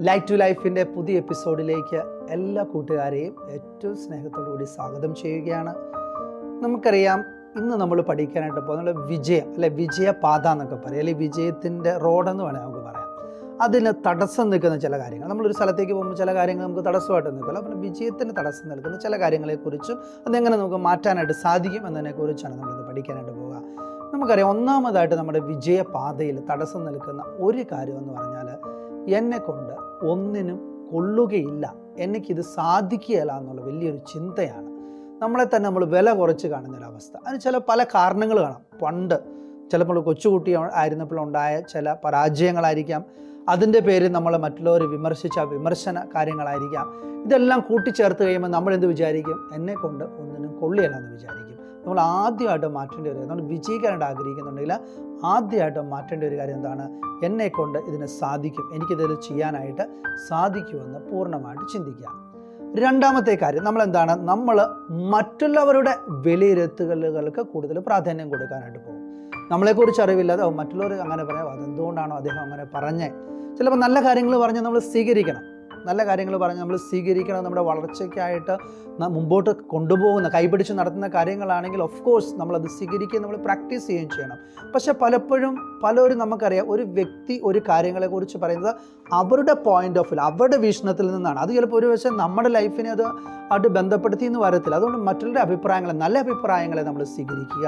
Light to ലൈഫിന്റെ പുതിയ എപ്പിസോഡിലേക്ക് എല്ലാ കൂട്ടുകാരെയും ഏറ്റവും സ്നേഹത്തോടു കൂടി സ്വാഗതം ചെയ്യുകയാണ്. നമുക്കറിയാം ഇന്ന് നമ്മൾ പഠിക്കാനായിട്ട് പോകുന്നത് വിജയം അല്ലെ വിജയപാത എന്നൊക്കെ പറയാം അല്ലെങ്കിൽ വിജയത്തിന്റെ റോഡെന്ന് വേണേൽ നമുക്ക് പറയാം. അതിന് തടസ്സം നിൽക്കുന്ന ചില കാര്യങ്ങൾ. നമ്മളൊരു സ്ഥലത്തേക്ക് പോകുമ്പോൾ ചില കാര്യങ്ങൾ നമുക്ക് തടസ്സമായിട്ട് നിൽക്കില്ല. അപ്പോൾ വിജയത്തിന് തടസ്സം നിൽക്കുന്ന ചില കാര്യങ്ങളെക്കുറിച്ചും അതെങ്ങനെ നമുക്ക് മാറ്റാനായിട്ട് സാധിക്കും എന്നതിനെക്കുറിച്ചാണ് നമ്മളിത് പഠിക്കാനായിട്ട് പോകുക നമുക്കറിയാം ഒന്നാമതായിട്ട് നമ്മുടെ വിജയപാതയിൽ തടസ്സം നിൽക്കുന്ന ഒരു കാര്യം എന്ന് പറഞ്ഞാൽ എന്നെ കൊണ്ട് ഒന്നിനും കൊള്ളുകയില്ല. എനിക്കിത് സാധിക്കുകയില്ല എന്നുള്ള വലിയൊരു ചിന്തയാണ്. നമ്മളെ തന്നെ നമ്മൾ വില കുറച്ച് കാണുന്ന അവസ്ഥ അതിന് ചില പല കാരണങ്ങൾ കാണാം. പണ്ട് ചിലപ്പോൾ കൊച്ചുകുട്ടി ആയിരുന്നപ്പോഴുണ്ടായ ചില പരാജയങ്ങളായിരിക്കാം. അതിന്റെ പേരിൽ നമ്മൾ മറ്റുള്ളവർ വിമർശിച്ച വിമർശന കാര്യങ്ങളായിരിക്കാം. ഇതെല്ലാം കൂട്ടിച്ചേർത്ത് കഴിയുമ്പോൾ നമ്മൾ എന്ത് വിചാരിക്കും? എന്നെ കൊണ്ട് ഒന്നിനും കൊള്ളിയല്ല എന്ന് വിചാരിക്കും. നമ്മൾ ആദ്യമായിട്ട് മാറ്റേണ്ട ഒരു നമ്മൾ വിജയിക്കാനായിട്ട് ആഗ്രഹിക്കുന്നുണ്ടെങ്കിൽ ആദ്യമായിട്ട് മാറ്റേണ്ട ഒരു കാര്യം എന്താണ്? എന്നെ കൊണ്ട് ഇതിന് സാധിക്കും. എനിക്കിതിൽ ചെയ്യാനായിട്ട് സാധിക്കുമെന്ന് പൂർണമായിട്ട് ചിന്തിക്കുക. രണ്ടാമത്തെ കാര്യം നമ്മൾ എന്താണ് നമ്മൾ മറ്റുള്ളവരുടെ വിലയിരുത്തലുകൾക്ക് കൂടുതൽ പ്രാധാന്യം കൊടുക്കാനായിട്ട് പോകും. നമ്മളെക്കുറിച്ച് അറിവില്ലാതെ "ഓ, മറ്റുള്ളവർ അങ്ങനെ പറയാം അതെന്തുകൊണ്ടാണോ അദ്ദേഹം അങ്ങനെ പറഞ്ഞേ? ചിലപ്പോൾ നല്ല കാര്യങ്ങൾ പറഞ്ഞ് നമ്മൾ സ്വീകരിക്കണം. നല്ല കാര്യങ്ങൾ പറഞ്ഞ് നമ്മൾ സ്വീകരിക്കണം നമ്മുടെ വളർച്ചയ്ക്കായിട്ട് മുമ്പോട്ട് കൊണ്ടുപോകുന്ന കൈപിടിച്ച് നടത്തുന്ന കാര്യങ്ങളാണെങ്കിൽ ഓഫ് കോഴ്സ് നമ്മളത് സ്വീകരിക്കുകയും നമ്മൾ പ്രാക്ടീസ് ചെയ്യുകയും ചെയ്യണം. പക്ഷെ പലപ്പോഴും പലരും നമുക്കറിയാം ഒരു വ്യക്തി ഒരു കാര്യങ്ങളെക്കുറിച്ച് പറയുന്നത് അവരുടെ പോയിന്റ് ഓഫ് വ്യൂ അവരുടെ വീക്ഷണത്തിൽ നിന്നാണ്. അത് ചിലപ്പോൾ ഒരു പക്ഷേ നമ്മുടെ ലൈഫിനെ അത് ആയിട്ട് ബന്ധപ്പെടുത്തി എന്ന് വരത്തില്ല. അതുകൊണ്ട് മറ്റുള്ളവരുടെ അഭിപ്രായങ്ങളെ നല്ല അഭിപ്രായങ്ങളെ നമ്മൾ സ്വീകരിക്കുക.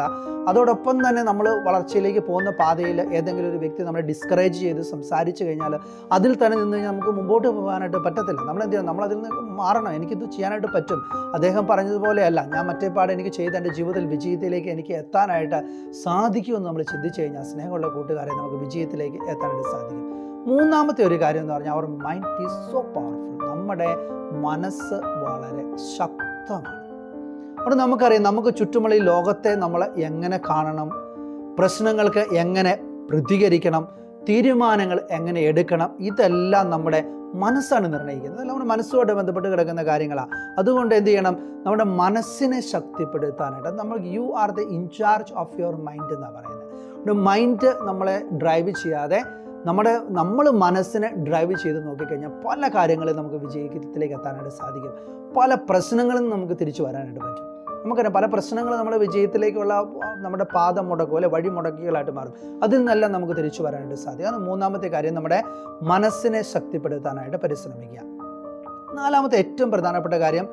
അതോടൊപ്പം തന്നെ നമ്മൾ വളർച്ചയിലേക്ക് പോകുന്ന പാതയിൽ ഏതെങ്കിലും ഒരു വ്യക്തി നമ്മളെ ഡിസ്കറേജ് ചെയ്ത് സംസാരിച്ച് കഴിഞ്ഞാൽ അതിൽ തന്നെ നിന്ന് കഴിഞ്ഞാൽ നമുക്ക് മുമ്പോട്ട് പോകാനായിട്ട് പറ്റത്തില്ല. നമ്മൾ എന്ത് ചെയ്യണം നമ്മൾ അതിൽ നിന്ന് മാറണം. എനിക്കിത് ചെയ്യാനായിട്ട് പറ്റും. അദ്ദേഹം പറഞ്ഞതുപോലെയല്ല. ഞാൻ മറ്റേ പാട് എനിക്ക് ചെയ്ത് എന്റെ ജീവിതത്തിൽ വിജയത്തിലേക്ക് എനിക്ക് എത്താനായിട്ട് സാധിക്കുമെന്ന് നമ്മൾ ചിന്തിച്ചു കഴിഞ്ഞാൽ സ്നേഹമുള്ള കൂട്ടുകാരെ നമുക്ക് വിജയത്തിലേക്ക് എത്താനായിട്ട് സാധിക്കും. മൂന്നാമത്തെ ഒരു കാര്യം എന്ന് പറഞ്ഞാൽ അവർ മൈൻഡ് ഈസ് സോ പവർഫുൾ നമ്മുടെ മനസ്സ് വളരെ ശക്തമാണ്. അവിടെ നമുക്കറിയാം നമുക്ക് ചുറ്റുമുള്ള ഈ ലോകത്തെ നമ്മൾ എങ്ങനെ കാണണം പ്രശ്നങ്ങൾക്ക് എങ്ങനെ പ്രതികരിക്കണം തീരുമാനങ്ങൾ എങ്ങനെ എടുക്കണം ഇതെല്ലാം നമ്മുടെ മനസ്സാണ് നിർണയിക്കുന്നത് നമ്മുടെ മനസ്സുമായിട്ട് ബന്ധപ്പെട്ട് കിടക്കുന്ന കാര്യങ്ങളാണ് അതുകൊണ്ട് എന്ത് ചെയ്യണം? നമ്മുടെ മനസ്സിനെ ശക്തിപ്പെടുത്താനായിട്ട് നമ്മൾ you are the in charge of your mind എന്നാണ് പറയുന്നത്. മൈൻഡ് നമ്മളെ ഡ്രൈവ് ചെയ്യാതെ നമ്മുടെ നമ്മൾ മനസ്സിനെ ഡ്രൈവ് ചെയ്ത് നോക്കിക്കഴിഞ്ഞാൽ പല കാര്യങ്ങളും നമുക്ക് വിജയത്തിലേക്ക് എത്താനായിട്ട് സാധിക്കും. പല പ്രശ്നങ്ങളും നമുക്ക് തിരിച്ചു വരാനായിട്ട് പറ്റും. നമുക്കറിയാം പല പ്രശ്നങ്ങൾ നമ്മുടെ വിജയത്തിലേക്കുള്ള നമ്മുടെ പാദം മുടക്കും അല്ലെ വഴി മുടക്കികളായിട്ട് മാറും. അതിൽ നിന്നെല്ലാം നമുക്ക് തിരിച്ചു വരാനായിട്ട് സാധിക്കും. മൂന്നാമത്തെ കാര്യം നമ്മുടെ മനസ്സിനെ ശക്തിപ്പെടുത്താനായിട്ട് പരിശ്രമിക്കുക. നാലാമത്തെ ഏറ്റവും പ്രധാനപ്പെട്ട കാര്യം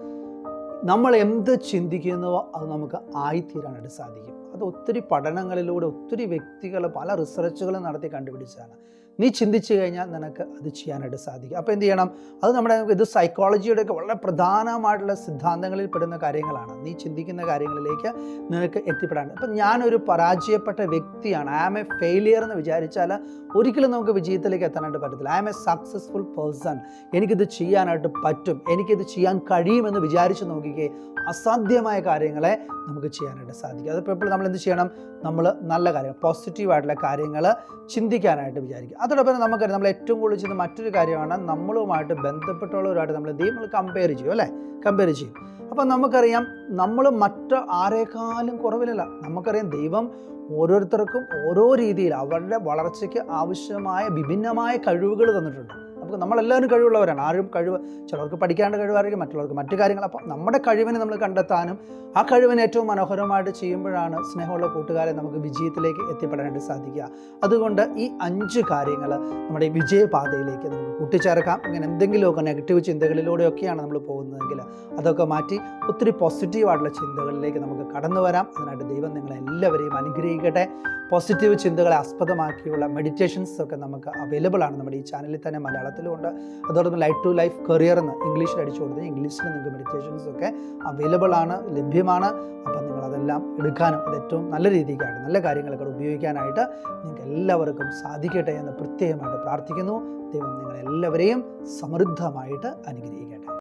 നമ്മൾ എന്ത് ചിന്തിക്കുന്നുവോ അത് നമുക്ക് ആയിത്തീരാനായിട്ട് സാധിക്കും. അത് ഒത്തിരി പഠനങ്ങളിലൂടെ ഒത്തിരി വ്യക്തികൾ പല റിസർച്ചുകളും നടത്തി കണ്ടുപിടിച്ചതാണ്. നീ ചിന്തിച്ചു കഴിഞ്ഞാൽ നിനക്ക് അത് ചെയ്യാനായിട്ട് സാധിക്കും. അപ്പോൾ എന്ത് ചെയ്യണം? അത് നമ്മുടെ ഇത് സൈക്കോളജിയുടെ ഒക്കെ വളരെ പ്രധാനമായിട്ടുള്ള സിദ്ധാന്തങ്ങളിൽ പെടുന്ന കാര്യങ്ങളാണ്. നീ ചിന്തിക്കുന്ന കാര്യങ്ങളിലേക്ക് നിനക്ക് എത്തിപ്പെടാൻ. അപ്പം ഞാനൊരു പരാജയപ്പെട്ട വ്യക്തിയാണ്. ഐ ആം എ ഫെയിലിയർ എന്ന് വിചാരിച്ചാൽ ഒരിക്കലും നമുക്ക് വിജയത്തിലേക്ക് എത്താനായിട്ട് പറ്റത്തില്ല. I am a successful person എനിക്കിത് ചെയ്യാനായിട്ട് പറ്റും. എനിക്കിത് ചെയ്യാൻ കഴിയുമെന്ന് വിചാരിച്ച് നോക്കിക്കേ അസാധ്യമായ കാര്യങ്ങളെ നമുക്ക് ചെയ്യാനായിട്ട് സാധിക്കും. അതിപ്പോൾ എപ്പോഴും നമ്മൾ എന്ത് ചെയ്യണം? നമ്മൾ നല്ല കാര്യം പോസിറ്റീവായിട്ടുള്ള കാര്യങ്ങൾ ചിന്തിക്കാനായിട്ട് വിചാരിക്കും. അതോടൊപ്പം നമുക്കറിയാം നമ്മൾ ഏറ്റവും കൂടുതൽ ചെയ്യുന്ന മറ്റൊരു കാര്യമാണ് നമ്മളുമായിട്ട് ബന്ധപ്പെട്ടുള്ളവരുമായിട്ട് നമ്മൾ എന്ത് കമ്പയർ ചെയ്യും അല്ലേ? കമ്പയർ ചെയ്യും. അപ്പം നമുക്കറിയാം നമ്മൾ മറ്റ് ആരെക്കാളും കുറവിലല്ല. നമുക്കറിയാം ദൈവം ഓരോരുത്തർക്കും ഓരോ രീതിയിൽ അവരുടെ വളർച്ചയ്ക്ക് ആവശ്യമായ വിഭിന്നമായ കഴിവുകൾ തന്നിട്ടുണ്ട്. നമുക്ക് നമ്മളെല്ലാവരും കഴിവുള്ളവരാണ്. ആരും കഴിവ് ചിലർക്ക് പഠിക്കാണ്ട് കഴിവായിരിക്കും മറ്റുള്ളവർക്ക് മറ്റു കാര്യങ്ങൾ. അപ്പോൾ നമ്മുടെ കഴിവിനെ നമ്മൾ കണ്ടെത്താനും ആ കഴിവിനെ ഏറ്റവും മനോഹരമായിട്ട് ചെയ്യുമ്പോഴാണ് സ്നേഹമുള്ള കൂട്ടുകാരെ നമുക്ക് വിജയത്തിലേക്ക് എത്തിപ്പെടാനായിട്ട് സാധിക്കുക. അതുകൊണ്ട് ഈ അഞ്ച് കാര്യങ്ങൾ നമ്മുടെ വിജയപാതയിലേക്ക് നമുക്ക് കൂട്ടിച്ചേർക്കാം. ഇങ്ങനെ എന്തെങ്കിലുമൊക്കെ നെഗറ്റീവ് ചിന്തകളിലൂടെയൊക്കെയാണ് നമ്മൾ പോകുന്നതെങ്കിൽ അതൊക്കെ മാറ്റി ഒത്തിരി പോസിറ്റീവായിട്ടുള്ള ചിന്തകളിലേക്ക് നമുക്ക് കടന്നു വരാം. അതിനായിട്ട് ദൈവം നിങ്ങളെ എല്ലാവരെയും അനുഗ്രഹിക്കട്ടെ. പോസിറ്റീവ് ചിന്തകളെ ആസ്പദമാക്കിയുള്ള മെഡിറ്റേഷൻസ് ഒക്കെ നമുക്ക് അവൈലബിൾ ആണ് നമ്മുടെ ഈ ചാനലിൽ തന്നെ മലയാളത്തിലും ഉണ്ട് അതോടൊപ്പം ലൈഫ് ടു ലൈഫ് കരിയർ എന്ന് ഇംഗ്ലീഷിൽ അടിച്ചു കൊടുത്ത് ഇംഗ്ലീഷിൽ നിങ്ങൾക്ക് മെഡിറ്റേഷൻസ് ഒക്കെ അവൈലബിൾ ആണ് ലഭ്യമാണ്. അപ്പം നിങ്ങൾ അതെല്ലാം എടുക്കാനും അത് ഏറ്റവും നല്ല രീതിക്കായിട്ട് നല്ല കാര്യങ്ങളൊക്കെ ഉപയോഗിക്കാനായിട്ട് നിങ്ങൾക്ക് എല്ലാവർക്കും സാധിക്കട്ടെ എന്ന് പ്രത്യേകമായിട്ട് പ്രാർത്ഥിക്കുന്നു. ദൈവം നിങ്ങളെല്ലാവരെയും സമൃദ്ധമായിട്ട് അനുഗ്രഹിക്കട്ടെ.